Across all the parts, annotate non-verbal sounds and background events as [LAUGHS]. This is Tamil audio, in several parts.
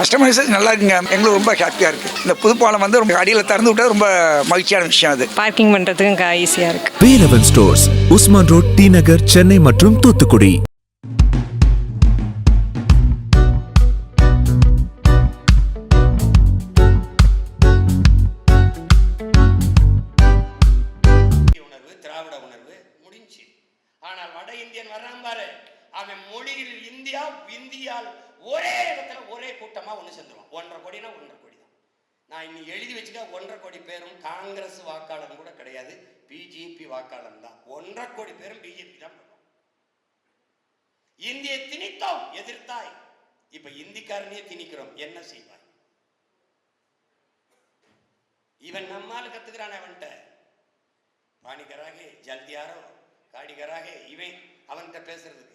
கஸ்டமைசேஷன் நல்லா இருக்குங்க. எங்களுக்கு ரொம்ப ஹாப்பியாக இருக்குது இந்த புதுப்பாலம் வந்து ரொம்ப அடியில் திறந்து விட்டது ரொம்ப மகிழ்ச்சியான விஷயம் அது. பார்க்கிங் பண்ணுறதுக்கும் ஈஸியாக இருக்குது Velavan stores Usman road T Nagar Chennai மற்றும் தூத்துக்குடி. இந்திய உணர்வு திராவிட உணர்வு முடிஞ்சு. ஆனால் வட இந்தியன் வர்றான் பாரு. அவன் மொழியில் இந்தியா இந்தியால் ஒரே இடத்துல ஒரே கூட்டமா ஒன்று சேர்ந்துடும் ஒன்றரை கோடினா ஒன்றரை கோடி தான். நான் இன்னும் எழுதி வச்சுக்க ஒன்றரை கோடி பேரும் காங்கிரஸ் வாக்காளர் கூட கிடையாது பிஜேபி வாக்காளர் தான். ஒன்றரை கோடி பேரும் பிஜேபி தான் பண்ணுவோம் இந்திய திணித்தோம் எதிர்த்தாய் இப்ப இந்திக்காரனையே திணிக்கிறோம். என்ன செய்வாய்? இவன் நம்மால் கத்துக்கிறான் அவன்கிட்ட. பாணிகராக ஜல்தியாரோ காடிகராக இவன் அவன்கிட்ட பேசுறதுக்கு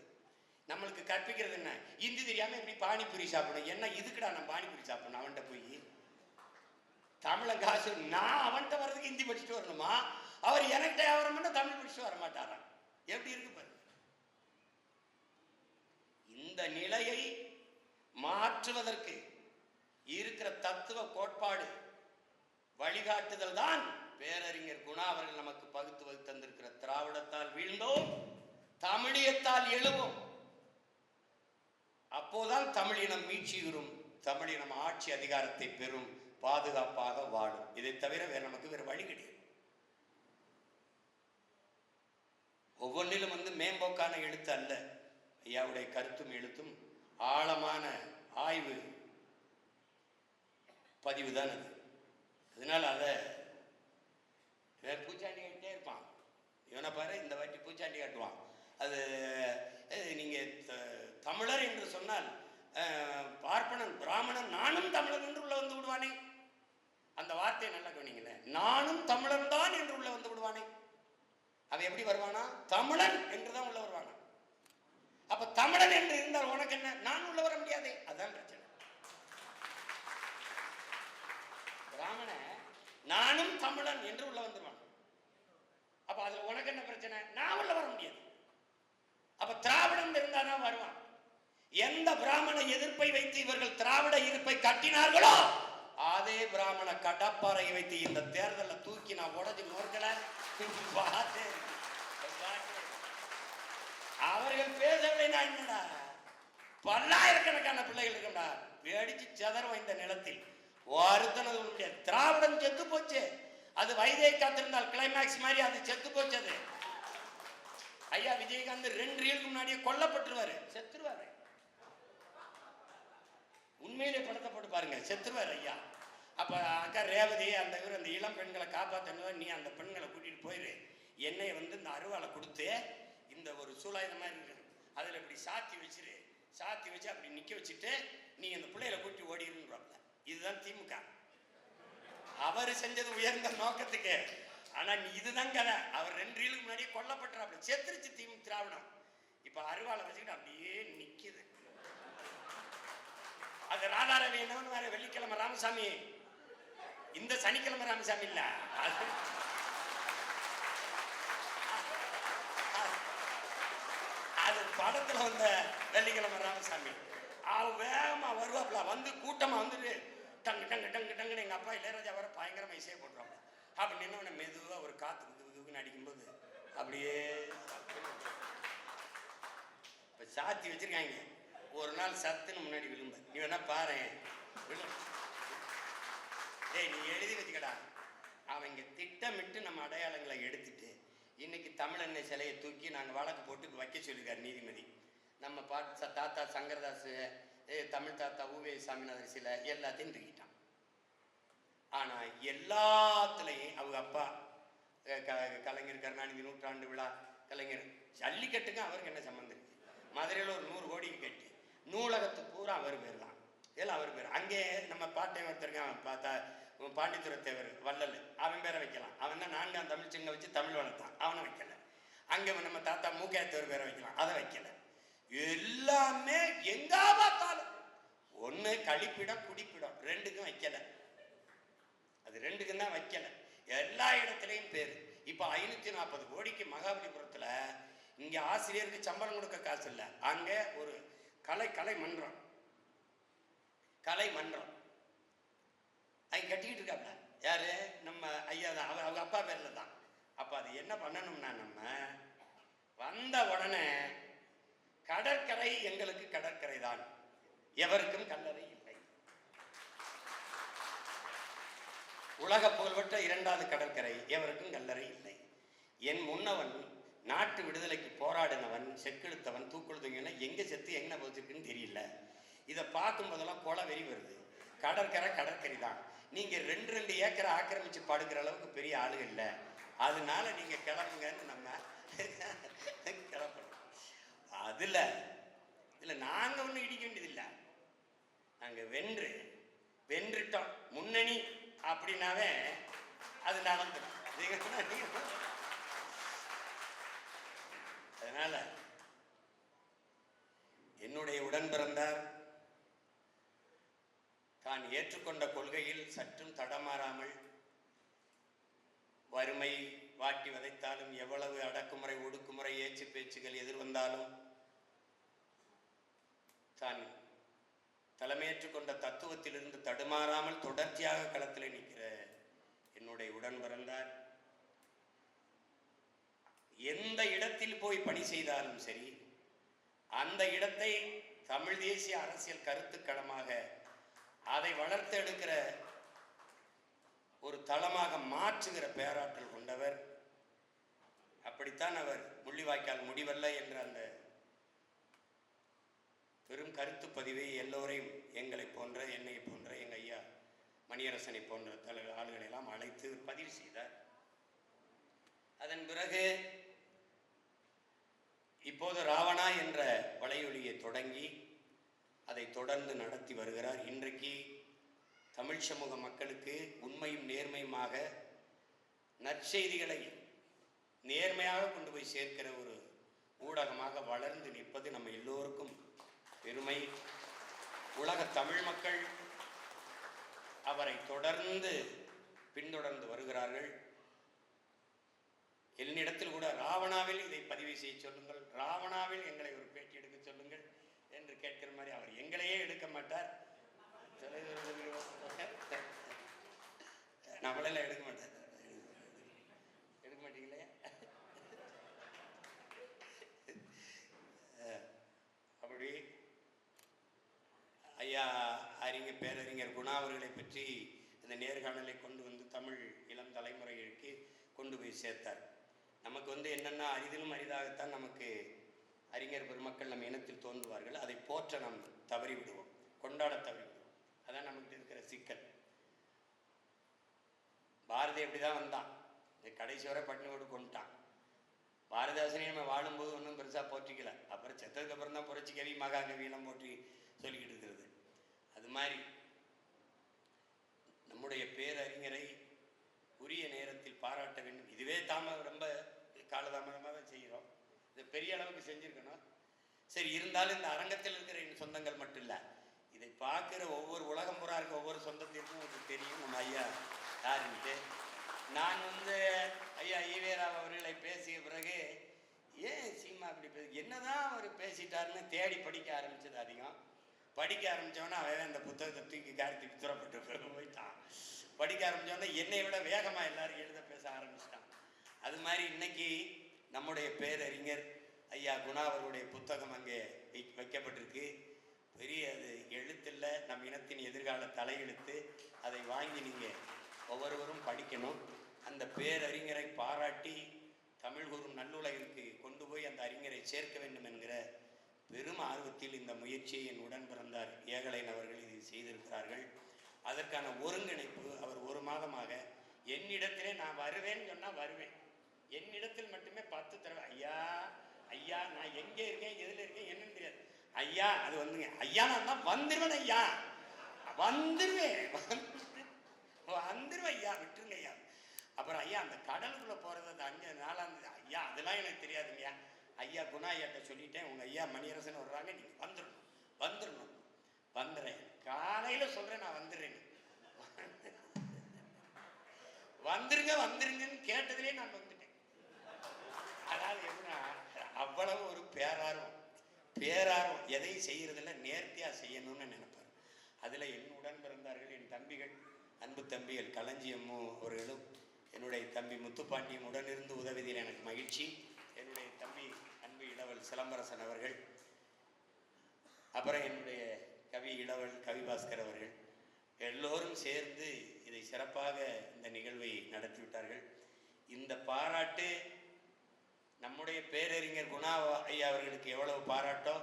நம்மளுக்கு கற்பிக்கிறது என்ன? இந்தி தெரியாம இப்படி பானிபூரி சாப்பிடணும்? என்ன இதுக்குடா நான் பானிபூரி சாப்பிடணும்? அவன்கிட்ட போய். தமிழன் காசு நான் அவன்கிட்ட வர்றதுக்கு ஹிந்தி படிச்சுட்டு வரணுமா? அவர் எனக்கிட்ட வியாபாரம் தமிழ் படிச்சுட்டு வர மாட்டாராம். எப்படி இருக்கு பாரு. இந்த நிலையை மாற்றுவதற்கு இருக்கிற தத்துவ கோட்பாடு வழிகாட்டுதல் தான் பேரறிஞர் குணா அவர்கள் நமக்கு பகுத்து வகுத்து தந்திருக்கிற திராவிடத்தால் வீழ்ந்தோம் தமிழியத்தால் எழுவோம். அப்போதான் தமிழினம் மீட்சியுறும் தமிழினம் ஆட்சி அதிகாரத்தை பெறும் பாதுகாப்பாக வாழும். இதை தவிர வேற நமக்கு வேறு வழி கிடையாது. ஒவ்வொன்றிலும் வந்து மேம்போக்கான எழுத்து அல்ல. ஐயாவுடைய கருத்தும் எழுத்தும் ஆழமான ஆய்வு பதிவு தான் அது. அதனால் அதை பூச்சாண்டி கட்டிட்டே இருப்பான். இவனை பாரு இந்த வாட்டி பூச்சாண்டி கட்டுவான். அது நீங்கள் வாமனன் நானும் தமிழன் என்று உள்ள வந்து விடுவானே. அந்த வார்த்தையை நல்லா கவனிங்களேன் நானும் தமிழன் தான் என்று உள்ள வந்து விடுவானே. அவன் எப்படி வருவானா? தமிழன் என்று தான் உள்ள வருவானா? அப்ப தமிழன் என்று இருந்தால் உனக்கு என்ன? நான் உள்ள வர முடியாதே. அதான் பிரச்சனை. பிராமண நானும் தமிழன் என்று உள்ள வந்துருவான் அப்ப அதுல உனக்கு என்ன பிரச்சனை நான் உள்ள வர முடியாது அப்ப திராவிடம் இருந்தாதான் வருவான் எந்த பிராமண எதிர்ப்பை வைத்து இவர்கள் திராவிட இருப்பை கட்டினார்களோ? அதே பிராமண கடப்பாறையை வைத்து இந்த தேர்தலில் தூக்கி நான் உடஞ்சு நோக்கல அவர்கள் பேசவில்லை என்னடா? பல்லாயிரக்கணக்கான பிள்ளைகள் இருக்கா வேடிச்சு செதறும் இந்த நிலத்தில். ஒருத்தனது முடியாது திராவிடம் செத்து போச்சு. அது வைதே காத்திருந்தால் கிளைமேக்ஸ் மாதிரி அது செத்து போச்சு அது ஐயா விஜயகாந்த் ரெண்டு ரீலுக்கு முன்னாடியே கொல்லப்பட்டுருவாரு. செத்துருவாரு. உண்மையிலே படத்தை போட்டு பாருங்க செத்துருவாரு ஐயா. அப்போ அக்கா ரேவதி அந்த இவர் அந்த இளம் பெண்களை காப்பாற்றணும் நீ அந்த பெண்களை கூட்டிட்டு போயிரு. என்னை வந்து இந்த அருவாளை கொடுத்து இந்த ஒரு சூழாயுத மாதிரி இருக்கு. அதில் இப்படி சாத்தி வச்சிரு. சாத்தி வச்சு அப்படி நிற்க வச்சுட்டு நீ இந்த பிள்ளைகளை கூட்டி ஓடிடுன்றாப்ல இதுதான் திமுக. அவர் செஞ்சது உயர்ந்த நோக்கத்துக்கு. ஆனால் நீ இதுதான் கதை. அவர் ரெண்டு ரீலுக்கு முன்னாடியே கொல்லப்பட்டுறாப்ல. செத்துருச்சு திமுக திராவிடம். இப்போ அருவாளை வச்சுக்கிட்டு அப்படியே நிற்கிது அது ராதாரவி என்னவன் வேற வெள்ளிக்கிழமை ராமசாமி. இந்த சனிக்கிழமை ராமசாமி இல்ல. அது அது படத்துல வந்த வெள்ளிக்கிழமை ராமசாமி. அவ வேகமா வருவாப்ல வந்து கூட்டமா வந்துட்டு டங்கு டங்கு டங்கு டங்குன்னு எங்க அப்பா இளையராஜா வர பயங்கரமா இசையை போட்டுருவாங்க அப்படி நின்னவன மெதுவா ஒரு காத்து குது குதுன்னு அடிக்கும்போது அப்படியே இப்ப சாத்தி வச்சிருக்காங்க. ஒரு நாள் சத்துன்னு முன்னாடி விழும்ப நீ வேணா பாரு. ஏய் நீ எழுதி வச்சுக்கடா. அவங்க திட்டமிட்டு நம்ம அடையாளங்களை எடுத்துட்டு இன்னைக்கு தமிழன்னை சிலையை தூக்கி நாங்கள் வழக்கு போட்டு வைக்க சொல்லியிருக்காரு நீதிமதி. நம்ம பாட்டு ச- தாத்தா சங்கரதாஸ் தமிழ் தாத்தா ஊவே சாமிநாதர் சிலை எல்லாத்தையும் தூக்கிட்டான். ஆனால் எல்லாத்துலேயும் அவங்க அப்பா க- கலைஞர் கருணாநிதி நூற்றாண்டு விழா கலைஞர் ஜல்லிக்கட்டுக்கும் அவருக்கு என்ன சம்மந்தம் மதுரையில் ஒரு நூறு கோடிக்கு கட்டி. நூலகத்து பூரா அவர் பேர் தான். இதெல்லாம் அவர் பேர். அங்கே நம்ம பாட்டை ஒருத்தருக்கான் பார்த்தா பாண்டித்துரத்தேவர் வள்ளல். அவன் பேரை வைக்கலாம். அவன் தான் நான்காம் தமிழ் சின்ன வச்சு தமிழ் வளர்த்தான். அவனை வைக்கல. அங்கே நம்ம தாத்தா மூக்கையத்தவர் பேரை வைக்கலாம். அதை வைக்கல. எல்லாமே எங்கா பார்த்தாலும் ஒன்று கழிப்பிடம் குடிப்பிடம் ரெண்டுக்கும் வைக்கல. அது ரெண்டுக்கும் தான் வைக்கல. எல்லா இடத்துலையும் பேர். இப்போ ஐநூற்றி நாற்பது கோடிக்கு மகாபலிபுரத்தில் இங்கே ஆசிரியருக்கு சம்பளம் கொடுக்க காசு இல்லை. அங்கே ஒரு கலை கலை மன்றம். கலை மன்றம். அது கட்டிக்கிட்டு இருக்காப்ல? யார்? நம்ம ஐயா தான். அவர் அவங்க அப்பா பேரில் தான். அப்போ அது என்ன பண்ணணும்னா நம்ம வந்த உடனே கடற்கரை எங்களுக்கு கடற்கரை தான். எவருக்கும் கல்லறை இல்லை. உலக புகழ்பெற்ற இரண்டாவது கடற்கரை எவருக்கும் கல்லறை இல்லை. என் முன்னவன் நாட்டு விடுதலைக்கு போராடினவன் செக்கெழுத்தவன் தூக்கெழுத்தவங்கன்னா எங்கே செத்து எங்கே போச்சுருக்குன்னு தெரியல. இதை பார்க்கும் போதெல்லாம் கொலை வெறி வருது. கடற்கரை கடற்கரை தான் நீங்கள் ரெண்டு ரெண்டு ஏக்கரை ஆக்கிரமிச்சு படுக்கிற அளவுக்கு பெரிய ஆளுங்க இல்லை. அதனால நீங்கள் கிளம்புங்கன்னு நம்ம [LAUGHS] கிளம்பணும். அதில் இல்லை நாங்கள் ஒன்றும் இடிக்க வேண்டியதில்லை. நாங்கள் வென்று வென்றுட்டோம். முன்னணி அப்படின்னாவே அது நடந்துடும் அதனால என்னுடைய உடன் பிறந்தார். தான் ஏற்றுக்கொண்ட கொள்கையில் சற்றும் தடமாறாமல் வறுமை வாட்டி வதைத்தாலும் எவ்வளவு அடக்குமுறை ஒடுக்குமுறை ஏச்சு பேச்சுகள் எதிர்வந்தாலும் தான் தலைமையேற்றுக்கொண்ட தத்துவத்திலிருந்து தடுமாறாமல் தொடர்ச்சியாக களத்தில் நிற்கிற என்னுடைய உடன் பிறந்தார். எந்த இடத்தில் போய் பணி செய்தாலும் சரி அந்த இடத்தை தமிழ் தேசிய அரசியல் கருத்துக்களமாக அதை வளர்த்து எடுக்கிற ஒரு தளமாக மாற்றுகிற பேராற்றல் கொண்டவர். அப்படித்தான் அவர் முள்ளிவாய்க்கால் முடிவல்ல என்ற அந்த பெரும் கருத்து பதிவை எல்லோரையும் எங்களை போன்ற என்னை போன்ற எங்கள் ஐயா மணியரசனை போன்ற தலை ஆளுகளை எல்லாம் அழைத்து பதிவு செய்தார். அதன் பிறகு இப்போது ராவணா என்ற வலையொலியை தொடங்கி அதை தொடர்ந்து நடத்தி வருகிறார். இன்றைக்கு தமிழ் சமூக மக்களுக்கு உண்மையும் நேர்மையுமாக நற்செய்திகளை நேர்மையாக கொண்டு போய் சேர்க்கிற ஒரு ஊடகமாக வளர்ந்து நிற்பது நம்ம எல்லோருக்கும் பெருமை. உலக தமிழ் மக்கள் அவரை தொடர்ந்து பின்தொடர்ந்து வருகிறார்கள். என்னிடத்தில் கூட ராவணாவில் இதை பதிவு செய்ய சொல்லுங்கள் ராவணாவில் எங்களை ஒரு பேட்டி எடுக்க சொல்லுங்கள் என்று கேட்கிற மாதிரி அவர் எங்களையே எடுக்க மாட்டார். நம்மளெல்லாம் எடுக்க மாட்டார் எடுக்க மாட்டீங்களே? அப்படி ஐயா அறிஞர் பேரறிஞர் குணா அவர்களை பற்றி இந்த நேர்காணலை கொண்டு வந்து தமிழ் இளம் தலைமுறைகளுக்கு கொண்டு போய் சேர்த்தார். நமக்கு வந்து என்னென்னா அரிதிலும் அரிதாகத்தான் நமக்கு அறிஞர் பெருமக்கள் நம் இனத்தில் தோன்றுவார்கள். அதை போற்ற நாம் தவறி விடுவோம் கொண்டாட தவறி விடுவோம் அதான் நமக்கு இருக்கிற சிக்கல். பாரதி அப்படி தான் வந்தான். இந்த கடைசி வரை பட்டினியோடு கொண்டுட்டான். பாரதிதாசனையும் நம்ம வாழும்போது ஒன்றும் பெருசாக போற்றிக்கல. அப்புறம் செத்ததுக்கு அப்புறம் தான் புரட்சி கவி மகாகவியெல்லாம் போற்றி சொல்லிக்கிட்டு இருக்கிறது. அது மாதிரி நம்முடைய பேரறிஞரை உரிய நேரத்தில் பாராட்ட வேண்டும். இதுவே தாம ரொம்ப காலதாமதமாக தான் செய்கிறோம். இது பெரிய அளவுக்கு செஞ்சுருக்கணும். சரி இருந்தாலும் இந்த அரங்கத்தில் இருக்கிற என் சொந்தங்கள் மட்டும் இல்லை இதை பார்க்குற ஒவ்வொரு உலகம் புறா இருக்க ஒவ்வொரு சொந்தத்திற்கும் உங்களுக்கு தெரியும். நம்ம ஐயா யாருன்ட்டு. நான் வந்து ஐயா ஈவேரா அவர்களை பேசிய பிறகு ஏன் சீமா அப்படி பேச என்னதான் அவர் பேசிட்டாருன்னு தேடி படிக்க ஆரம்பிச்சது அதிகம். படிக்க ஆரம்பித்தோன்னா அவன் அந்த புத்தகத்தை தூக்கி காரி துறப்பட்டு போயிட்டான். படிக்க ஆரம்பித்தவொன்னே என்னை விட வேகமாக எல்லாரும் எழுத பேச ஆரம்பிச்சிட்டான். அது மாதிரி இன்னைக்கு நம்முடைய பேரறிஞர் ஐயா குணா அவர்களுடைய புத்தகம் அங்கே வைக்கப்பட்டிருக்கு. பெரிய அது எழுத்தில் நம் இனத்தின் எதிர்கால தலையெழுத்து. அதை வாங்கி நீங்கள் ஒவ்வொருவரும் படிக்கணும். அந்த பேரறிஞரை பாராட்டி தமிழ் கூறும் நல்லுலகிற்கு கொண்டு போய் அந்த அறிஞரை சேர்க்க வேண்டும் என்கிற பெரும் ஆர்வத்தில் இந்த முயற்சியை என் உடன் பிறந்தார் ஏகலைன் அவர்கள் இதை செய்திருக்கிறார்கள். அதற்கான ஒருங்கிணைப்பு அவர் ஒரு மாதமாக என்னிடத்திலே நான் வருவேன்னு சொன்னால் வருவேன். என்னிடத்தில் மட்டுமே பத்து தடவை ஐயா ஐயா நான் எங்கே இருக்கேன் எதில் இருக்கேன் என்னன்னு தெரியாது. ஐயா அது வந்துங்க ஐயா நான் தான் வந்துடுவேன் ஐயா. வந்துடுவேன் வந்துடுவேன் ஐயா விட்டுருங்க ஐயா. அப்புறம் ஐயா அந்த கடலுக்குள்ளே போகிறது அந்த அஞ்சு நாளாம் ஐயா அதெல்லாம் எனக்கு தெரியாதுங்கய்யா ஐயா. குணா ஐயாட்ட சொல்லிட்டேன். உங்கள் ஐயா மணியரசன் வர்றாங்க நீங்கள் வந்துடணும் வந்துடணும் வந்துடுறேன் காலையில் சொல்கிறேன் நான் வந்துடுறேன். வந்துருங்க வந்துருங்கன்னு கேட்டதுலேயே நான் வந்துட்டேன். அதாவது எப்படின்னா அவ்வளவு ஒரு பேரார்வம். பேரார்வம் எதையும் செய்கிறதில்ல நேர்த்தியாக செய்யணும்னு நினைப்பார். அதில் என் பிறந்தார்கள் என் தம்பிகள் அன்பு தம்பிகள் களஞ்சியம்மு அவர்களும் என்னுடைய தம்பி முத்துப்பாண்டியும் உடனிருந்து உதவியதில் எனக்கு மகிழ்ச்சி. என்னுடைய தம்பி அன்பு இளவல் சிலம்பரசன் அவர்கள் அப்புறம் என்னுடைய கவி இளவல் கவிபாஸ்கர் அவர்கள் எல்லோரும் சேர்ந்து இதை சிறப்பாக இந்த நிகழ்வை நடத்திவிட்டார்கள் இந்த பாராட்டு நம்முடைய பேரறிஞர் குணா ஐயா அவர்களுக்கு எவ்வளவு பாராட்டோ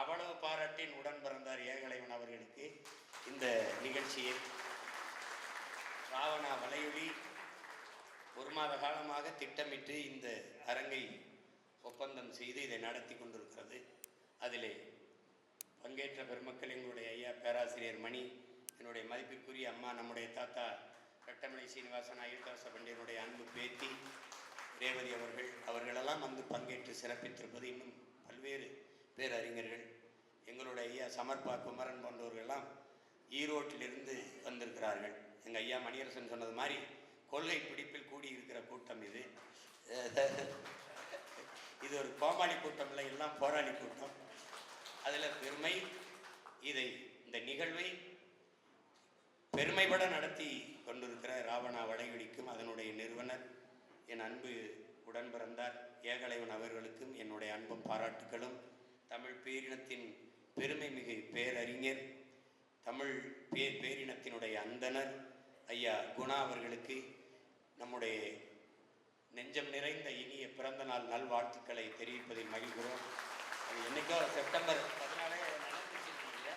அவ்வளவு பாராட்டின் உடன் பிறந்தார் ஏகலைவன் அவர்களுக்கு இந்த நிகழ்ச்சியை. ராவணா வலையொலி ஒரு மாத காலமாக திட்டமிட்டு இந்த அரங்கை ஒப்பந்தம் செய்து இதை நடத்தி கொண்டிருக்கிறது. அதிலே பங்கேற்ற பெருமக்கள் எங்களுடைய ஐயா பேராசிரியர் மணி என்னுடைய மதிப்பிற்குரிய அம்மா நம்முடைய தாத்தா கட்டமலை சீனிவாசன் அயோத்தாச பண்டியனுடைய அன்பு பேத்தி ரேவதி அவர்கள் அவர்களெல்லாம் வந்து பங்கேற்று சிறப்பித்திருப்பது இன்னும் பல்வேறு பேரறிஞர்கள். எங்களுடைய ஐயா சமர்பா குமரன் போன்றவர்களெல்லாம் ஈரோட்டிலிருந்து வந்திருக்கிறார்கள். எங்கள் ஐயா மணியரசன் சொன்னது மாதிரி கொள்ளை பிடிப்பில் கூடியிருக்கிற கூட்டம் இது. இது ஒரு கோமாளி கூட்டம் இல்லை எல்லாம் போராளி கூட்டம். அதில் பெருமை இதை இந்த நிகழ்வை பெருமைப்பட நடத்தி கொண்டிருக்கிற ராவணா வடைவெளிக்கும் அதனுடைய நிறுவனர் என் அன்பு உடன் பிறந்தார் ஏகலைவன் அவர்களுக்கும் என்னுடைய அன்பும் பாராட்டுகளும் தமிழ் பேரினத்தின் பெருமை மிகு பேரறிஞர் தமிழ் பே பேரினத்தினுடைய அந்தனர் ஐயா குணா அவர்களுக்கு நம்முடைய நெஞ்சம் நிறைந்த இனிய பிறந்த நாள் நல்வாழ்த்துக்களை தெரிவிப்பதில் மகிழ்கிறோம். அது என்னைக்கோ செப்டம்பர் பதினாலே நடந்துச்சு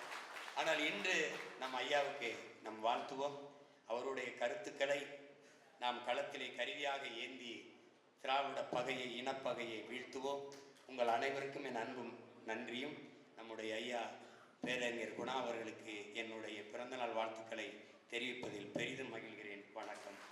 ஆனால் இன்று நம் ஐயாவுக்கு நம் வாழ்த்துவோம். அவருடைய கருத்துக்களை நாம் களத்திலே கருவியாக ஏந்தி திராவிட பகையை இனப்பகையை வீழ்த்துவோம். உங்கள் அனைவருக்கும் என் அன்பும் நன்றியும். நம்முடைய ஐயா பேரறிஞர் குணா அவர்களுக்கு என்னுடைய பிறந்தநாள் வாழ்த்துக்களை தெரிவிப்பதில் பெரிதும் மகிழ்கிறேன். வணக்கம்.